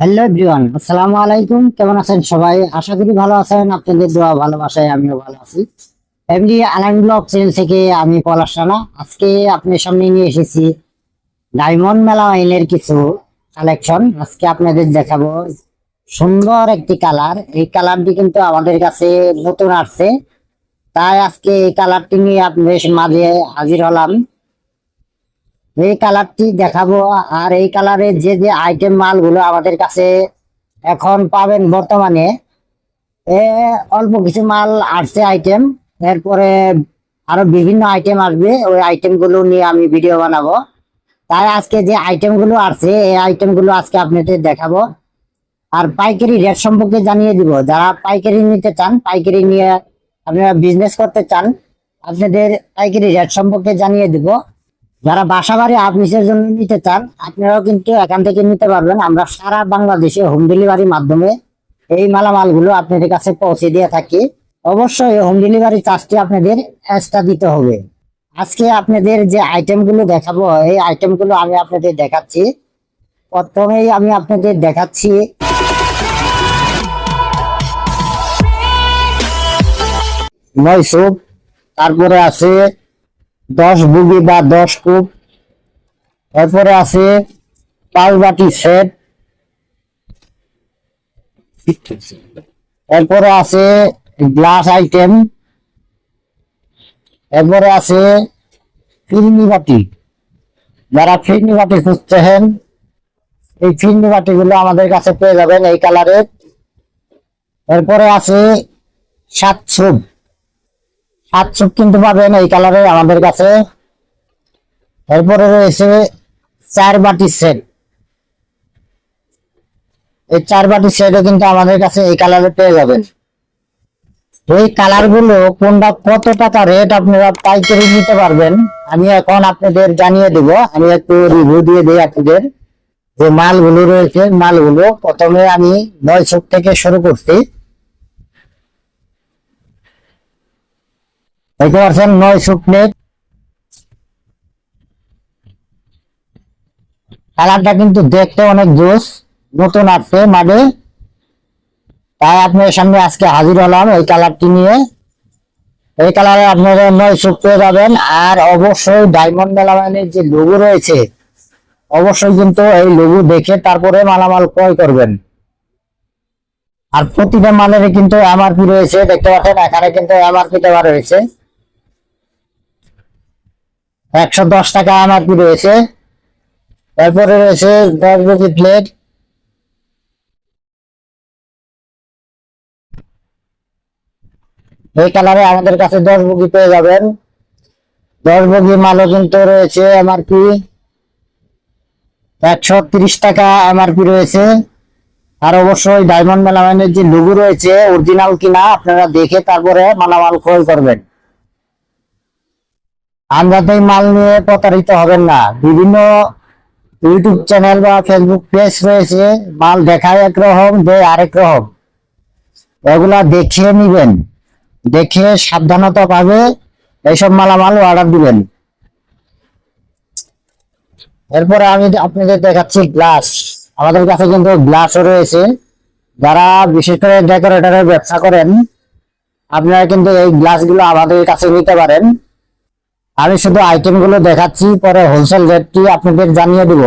Hello everyone আসসালামু আলাইকুম, কেমন আছেন সবাই? আশা করি ভালো আছেন, আপনাদের দোয়া ভালোবাসায় আমিও ভালো আছি। এমনি আলাইন ব্লগ চ্যানেল থেকে আমি পলাশ রানা আজকে আপনার সামনে নিয়ে এসেছি ডায়মন্ড মেলা আইনের কিছু কালেকশন আজকে আপনাদের দেখাবো সুন্দর একটি কালার এই কালারটি কিন্তু আমাদের কাছে নতুন আসছে। তাই আজকে এই কালারটি নিয়ে আপনাদের মাঝে হাজির হলাম। এই কালারটি দেখাবো, আর এই কালারের যে যে আইটেম মালগুলো আমাদের কাছে এখন পাবেন বর্তমানে, এ অল্প কিছু মাল আসছে আইটেম এরপরে আরও বিভিন্ন আইটেম আসবে, ওই আইটেমগুলো নিয়ে আমি ভিডিও বানাবো। তাই আজকে যে আইটেমগুলো আসছে, এই আইটেমগুলো আজকে আপনাদের দেখাবো। আর পাইকারি রেট সম্পর্কে জানিয়ে দিব, যারা পাইকারি নিতে চান, পাইকারি নিয়ে আপনারা বিজনেস করতে চান, আপনাদের পাইকারি রেট সম্পর্কে জানিয়ে দিব। যারা বাসা বাড়ি অফিসের জন্য নিতে চান, আপনারাও কিন্তু এখান থেকে নিতে পারবেন। আমরা সারা বাংলাদেশে হোম ডেলিভারির মাধ্যমে এই মালামালগুলো আপনাদের কাছে পৌঁছে দিয়ে থাকি। অবশ্যই হোম ডেলিভারি চার্জটি আপনাদের এক্সট্রা দিতে হবে। আজকে আপনাদের যে আইটেমগুলো দেখাবো, এই আইটেমগুলো আমি আপনাদের দেখাচ্ছি। প্রথমেই আমি আপনাদের দেখাচ্ছি নয় স্যুপ তারপরে আছে দশ বুগি বা দশ কূপ। এরপরে আছে বাটি সেট। এরপরে আছে গ্লাস আইটেম। এরপরে আছে ফিরনি বাটি। যারা ফিরনি বাটি খুঁজছেন এই ফিরনি বাটি গুলো আমাদের কাছে পেয়ে যাবেন এই কালারের। এরপরে আছে সাত ছুপ ছুপ কিন্তু পাবেন এই কালারে আমাদের কাছে। এরপরে রয়েছে চার বাটি সেট এই চার বাটি সেটও কিন্তু আমাদের কাছে এই কালারে পেয়ে যাবেন। এই কালারগুলো কোনটা কত টাকা রেট আপনারা পাইকারি নিতে পারবেন, আমি এখন আপনাদের জানিয়ে দেব। আমি একটু রিভিউ দিয়ে দিই আপনাদের। যে মালগুলো রয়েছে, মালগুলো প্রথমে আমি নয় থেকে শুরু করছি। দেখতে পাচ্ছেন, নয় প্লেট কালারটা কিন্তু দেখতে অনেক জোস, নতুন আসছে মানে তাই আপনার সামনে আজকে হাজির হলাম এই কালারটি নিয়ে। এই কালারে আপনারা নয় সুখ পেয়ে যাবেন, আর অবশ্যই ডায়মন্ড মেলামাইনের যে লোগো রয়েছে, অবশ্যই কিন্তু এই লোগো দেখে তারপরে মালামাল ক্রয় করবেন। আর প্রতিটা মালের কিন্তু এমআরপি রয়েছে, দেখতে পাচ্ছেন, এখানে কিন্তু এমআরপি দেওয়া রয়েছে। একশো দশ টাকা এমআরপি রয়েছে। তারপরে রয়েছে দশ কেজি প্লেট এই কালারে আমাদের কাছে দশ বগি পেয়ে যাবেন। দশ বগি মালও কিন্তু রয়েছে এমআরপি একশো তিরিশ টাকা এমআরপি রয়েছে। আর অবশ্যই ডায়মন্ড মেলামাইনের যে লুগু রয়েছে অরিজিনাল কিনা, আপনারা দেখে তারপরে মালামাল ক্রয় করবেন। আন্দাজেই মাল নিয়ে প্রতারিত হবেন না। বিভিন্ন ইউটিউব চ্যানেল বা ফেসবুক পেজ রয়েছে, মাল দেখায় একরকম দেয় আরেক রকম। এগুলা দেখিয়ে নিবেন। দেখে সাবধানতা পাবে, এইসব মালামাল অর্ডার দিবেন। এরপরে আমি আপনাদের দেখাচ্ছি গ্লাস আমাদের কাছে কিন্তু গ্লাসও রয়েছে। যারা বিশেষ করে ডেকোরেটরের ব্যবসা করেন, আপনারা কিন্তু এই গ্লাসগুলো আমাদের কাছে নিতে পারেন। আমি শুধু আইটেমগুলো দেখাচ্ছি, পরে হোলসেল রেটটি আপনাদের জানিয়ে দিব।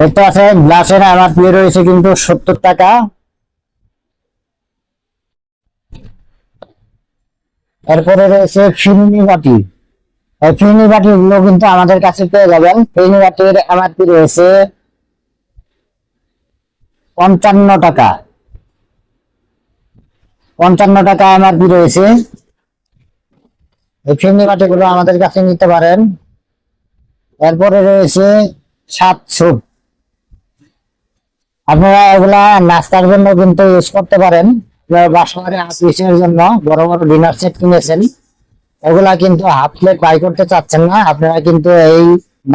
দেখতে আছে গ্লাসের আমার প্রিয় রয়েছে কিন্তু সত্তর টাকা। এরপরে রয়েছে ফিরনি বাটি ফিরনি বাটি গুলো কিন্তু আমাদের কাছে পেয়ে যাবেন। ফিরনি বাটির আমার এমআরপি রয়েছে পঞ্চান্ন টাকা। পঞ্চান্ন টাকা আমার এমআরপি রয়েছে। এই ফিরনি বাটি গুলো আমাদের কাছে নিতে পারেন। এরপরে রয়েছে সাত সুপ আপনারা এগুলা নাস্তার জন্য কিন্তু ইউজ করতে পারেন। বাসাবাড়ি আত্মীয়ের জন্য বড় বড় ডিনার সেট কিনেছেন। এগুলা কিন্তু হাফ প্লেট বাই করতে চাচ্ছেন না। আপনারা কিন্তু এই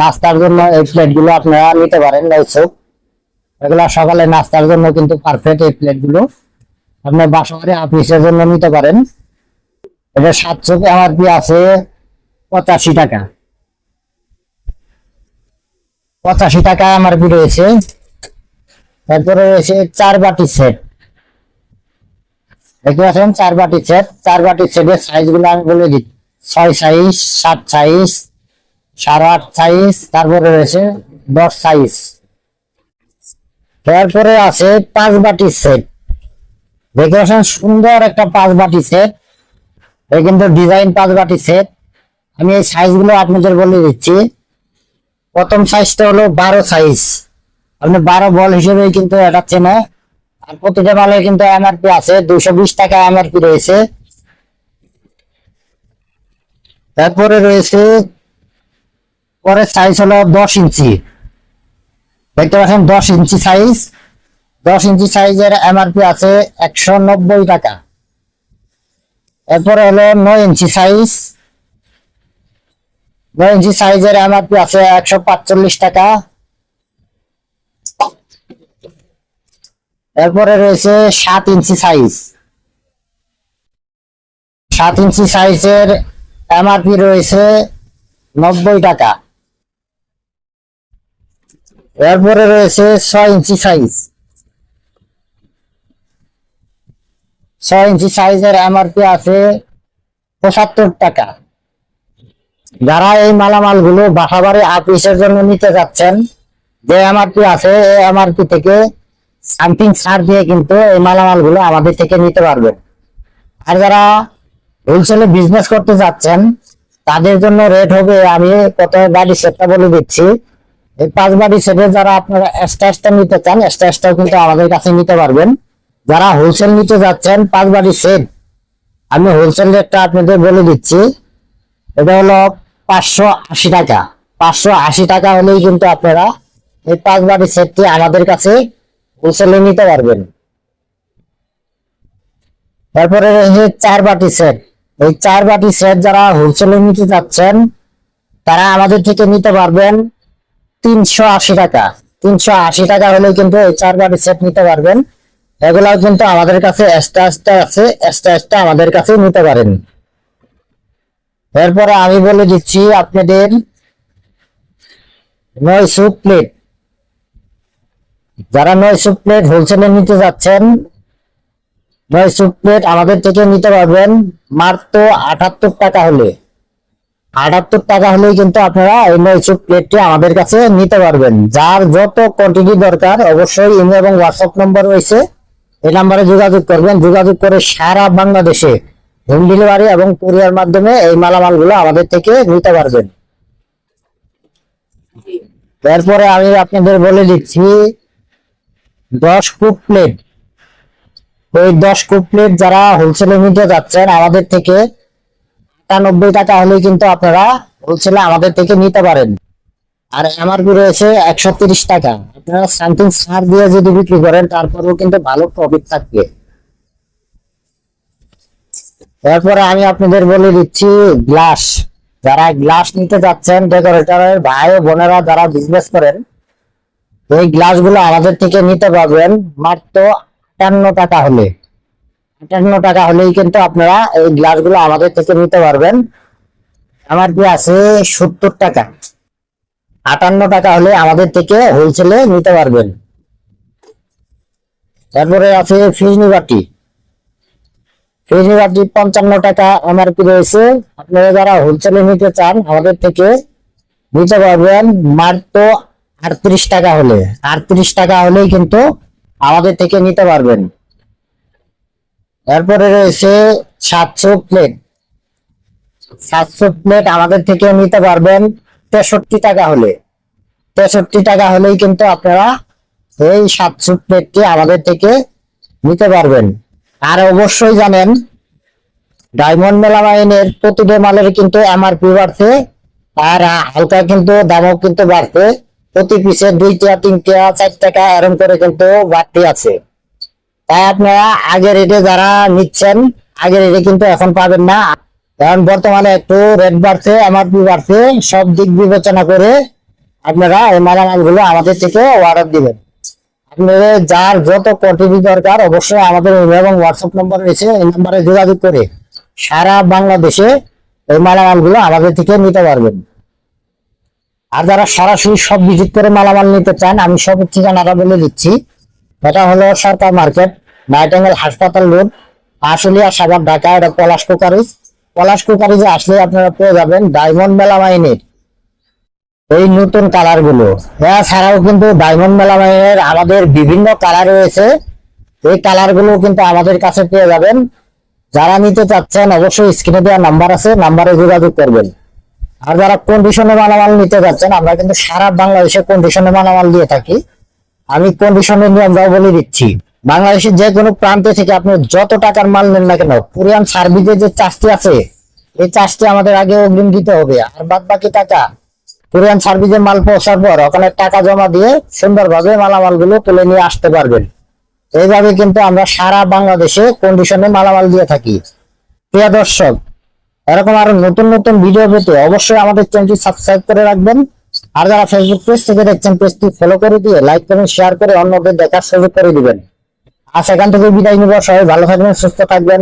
নাস্তার জন্য এই প্লেটগুলো আপনারা নিতে পারেন এই সুপ এগুলা সকালে নাস্তার জন্য কিন্তু পারফেক্ট এই প্লেটগুলো। আপনার বাসাবাড়ি অফিসের জন্য নিতে পারেন। এটা সাতশো এমআরপি আছে পঁচাশি টাকা। পঁচাশি টাকা এমআরপি রয়েছে। তারপরে রয়েছে চার বাটি সেট। দেখতে পাচ্ছেন, চার বাটি সেট। চার বাটি সেটের সাইজগুলো আমি বলে দিই। ছয় সাইজ, সাত সাইজ, সাড়ে আট সাইজ, তারপরে রয়েছে দশ সাইজ। তারপরে আছে পাঁচ বাটি সেট। দেখতে পাচ্ছেন, সুন্দর একটা পাঁচ বাটি সেট। এই কিন্তু ডিজাইন পাঁচ বাটি সেট আমি এই সাইজগুলো আপনাদের বলে দিচ্ছি। প্রথম সাইজটা হলো বারো সাইজ আপনি বারো বল হিসেবে কিন্তু এটা চেনে আর প্রতিটা মালে কিন্তু এমআরপি আছে। দুশো বিশ টাকা এমআরপি রয়েছে। তারপরে রয়েছে, পরের সাইজ হলো দশ ইঞ্চি। দেখতে পাচ্ছেন দশ ইঞ্চি সাইজ দশ ইঞ্চি সাইজের এমআরপি আছে একশো নব্বই টাকা। এরপরে হলো নয় ইঞ্চি সাইজ নয় ইঞ্চি সাইজের এমআরপি আছে? একশো পাঁচচল্লিশ টাকা। এরপরে রয়েছে সাত ইঞ্চি সাইজ সাত ইঞ্চি সাইজের এমআরপি রয়েছে নব্বই টাকা। এরপরে রয়েছে ছয় ইঞ্চি সাইজ ছয় ইঞ্চি সাইজের এমআরপি আছে পঁচাত্তর টাকা। যারা এই মালামালগুলো বাসাবাড়ি আপিসের জন্য নিতে যাচ্ছেন, যে এমআরপি আছে, এই এমআরপি থেকে সামথিং ছাড় দিয়ে কিন্তু এই মালামালগুলো আমাদের থেকে নিতে পারবেন। আর যারা হোলসেলে বিজনেস করতে যাচ্ছেন, তাদের জন্য রেট হবে, আমি প্রথমে বাড়ি সেটটা বলে দিচ্ছি। এই পাঁচ বাড়ি সেটে যারা আপনারা এক্সট্রা এক্সট্রা নিতে চান এক্সট্রা এক্সট্রা কিন্তু আমাদের কাছে নিতে পারবেন। যারা হোলসেল নিতে যাচ্ছেন, পাঁচ বাড়ি সেট আমি হোলসেল রেটটা আপনাদের বলে দিচ্ছি। এটা হলো পাঁচশো আশি টাকা। পাঁচশো আশি টাকা হলেই কিন্তু আপনারা এই পাঁচ বাড়ি সেটটি আমাদের কাছে হোলসেলে নিতে পারবেন। তারপরে রয়েছে চার বাটি সেট এই চার বাটি সেট যারা হোলসেলে নিতে যাচ্ছেন, তারা আমাদের থেকে নিতে পারবেন তিনশো আশি টাকা। তিনশো আশি টাকা হলেই কিন্তু এই চার বাটি সেট নিতে পারবেন। এগুলাও কিন্তু আমাদের কাছে এক্সট্রা এক্সট্রা আছে এক্সট্রা এক্সট্রা আমাদের কাছে নিতে পারেন। এরপরে আমি বলে দিচ্ছি আপনাদের নয় সুপ প্লেট যারা নয় সুপ প্লেট হোলসেলে নিতে যাচ্ছেন, নয় সুপ প্লেট আমাদের থেকে নিতে পারবেন মাত্র আটাত্তর টাকা হলে। আটাত্তর টাকা হলেই কিন্তু আপনারা এই নয় সুপ প্লেটটি আমাদের কাছে নিতে পারবেন। যার যত কোয়ান্টিটি দরকার, অবশ্যই ইমেল এবং হোয়াটসঅ্যাপ নম্বর রয়েছে। এই নাম্বারে যোগাযোগ করবেন। যোগাযোগ করে সারা বাংলাদেশে হোম ডেলিভারি এবং কুরিয়ার মাধ্যমে এই মালামালগুলো আমাদের থেকে নিতে পারবেন। এরপরে আমি আপনাদের বলে দিচ্ছি, দশ কুপ প্লেট। ওই দশ কুপ প্লেট যারা হোলসেলে নিতে যাচ্ছেন, আমাদের থেকে টাকা হলেই কিন্তু আপনারা হোলসেলে আমাদের থেকে নিতে পারেন। আর এমআরপি রয়েছে একশো তিরিশ টাকা। আপনারা সামথিং সার দিয়ে যদি বিক্রি করেন, তারপরেও কিন্তু ভালো প্রফিট থাকবে। এরপরে আমি আপনাদের বলে দিচ্ছি গ্লাস। যারা গ্লাস নিতে যাচ্ছেন, ডেকোরেটরের ভাই বোনেরা যারা বিজনেস করেন, এই গ্লাসগুলো আমাদের থেকে নিতে পারবেন মাত্র আটান্ন টাকা হলে। আটান্ন টাকা হলেই কিন্তু আপনারা এই গ্লাসগুলো আমাদের থেকে নিতে পারবেন। আমার কি আছে সত্তর টাকা। আটান্ন টাকা হলে আমাদের থেকে হোলসেলে নিতে পারবেন। তারপরে আছে ফিজনি বাটি ফিজনি বাটি পঞ্চান্ন টাকা এমআরপি রয়েছে। আপনারা যারা হোলসেলে নিতে চান, আমাদের থেকে নিতে পারবেন মাত্র আটত্রিশ টাকা হলে। আটত্রিশ টাকা হলেই কিন্তু আমাদের থেকে নিতে পারবেন। এরপরে রয়েছে সাতশো প্লেট সাতশো প্লেট আমাদের থেকে নিতে পারবেন তেষট্টি টাকা হলে। তেষট্টি টাকা হলেই কিন্তু আপনারা এই সাতশো প্লেটটি আমাদের থেকে নিতে পারবেন। আর অবশ্যই জানেন, ডায়মন্ড মেলামাইনের প্রতিটা মালের কিন্তু এমআরপি বাড়ছে, আর হালকা কিন্তু দামও কিন্তু বাড়ছে। প্রতি পিসে দুইটা, তিনটা চার টাকা এরকম করে কিন্তু বাড়তি আছে। তাই আপনারা আগের রেটে যারা নিচ্ছেন, আগের রেটে কিন্তু এখন পাবেন না। কারণ বর্তমানে একটু রেট বাড়ছে এমআরপি বাড়ছে, সব দিক বিবেচনা করে আপনারা এই মালামালগুলো আমাদের থেকে অর্ডার দিবেন। আপনাদের যার যত কোয়ান্টিটি দরকার, অবশ্যই আমাদের এবং হোয়াটসঅ্যাপ নম্বর রয়েছে, এই নম্বরে যোগাযোগ করে সারা বাংলাদেশে এই মালামালগুলো আমাদের থেকে নিতে পারবেন। আর যারা সরাসরি সব ভিজিট করে মালামাল নিতে চান, আমি সব ঠিকানাটা বলে দিচ্ছি। এটা হলো সরকার মার্কেট নাইটেঙ্গেল হাসপাতাল রোড আশুলিয়া সাগর, ঢাকা, এটা পলাশ কুকারিজ। পলাশ কুকারি যে আসলে আপনারা পেয়ে যাবেন ডায়মন্ড মেলামাইনের এই নতুন কালারগুলো। এছাড়াও কিন্তু ডায়মন্ড মেলামাইনের আমাদের বিভিন্ন কালার রয়েছে। এই কালারগুলো কিন্তু আমাদের কাছে পেয়ে যাবেন। যারা নিতে চাচ্ছেন অবশ্যই স্ক্রিনে দেওয়া নাম্বার আছে নাম্বারে যোগাযোগ করবেন। আর যারা কন্ডিশনে মালামাল নিতে যাচ্ছেন, আমরা কিন্তু সারা বাংলাদেশে কন্ডিশনে মালামাল দিয়ে থাকি। আমি কন্ডিশনের নিয়মটাও বলে দিচ্ছি। বাংলাদেশের যে কোনো প্রান্তে থেকে আপনি যত টাকার মাল নেন না কেন, কোরিয়ান সার্ভিসের যে চার্জটি আছে, এই চার্জটি আমাদের আগে অগ্রিম দিতে হবে। আর বাদ বাকি টাকা, কোরিয়ান সার্ভিসে মাল পৌঁছার পর ওখানে টাকা জমা দিয়ে সুন্দরভাবে মালামালগুলো তুলে নিয়ে আসতে পারবেন। এইভাবে কিন্তু আমরা সারা বাংলাদেশে কন্ডিশনে মালামাল দিয়ে থাকি। প্রিয় দর্শক, এরকম আরও নতুন নতুন ভিডিও পেতে অবশ্যই আমাদের চ্যানেলটি সাবস্ক্রাইব করে রাখবেন। আর যারা ফেসবুক পেজ থেকে দেখছেন পেজটি ফলো করে দিয়ে লাইক করেন শেয়ার করে অন্যদের দেখার সুযোগ করে দিবেন। আর সেখান থেকে বিদায় নিব। সবাই ভালো থাকবেন, সুস্থ থাকবেন।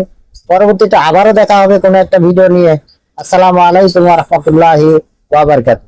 পরবর্তীতে আবারও দেখা হবে কোনো একটা ভিডিও নিয়ে। আসসালামু আলাইকুম রহমতুল্লাহি ওয়া বারাকাতুহু।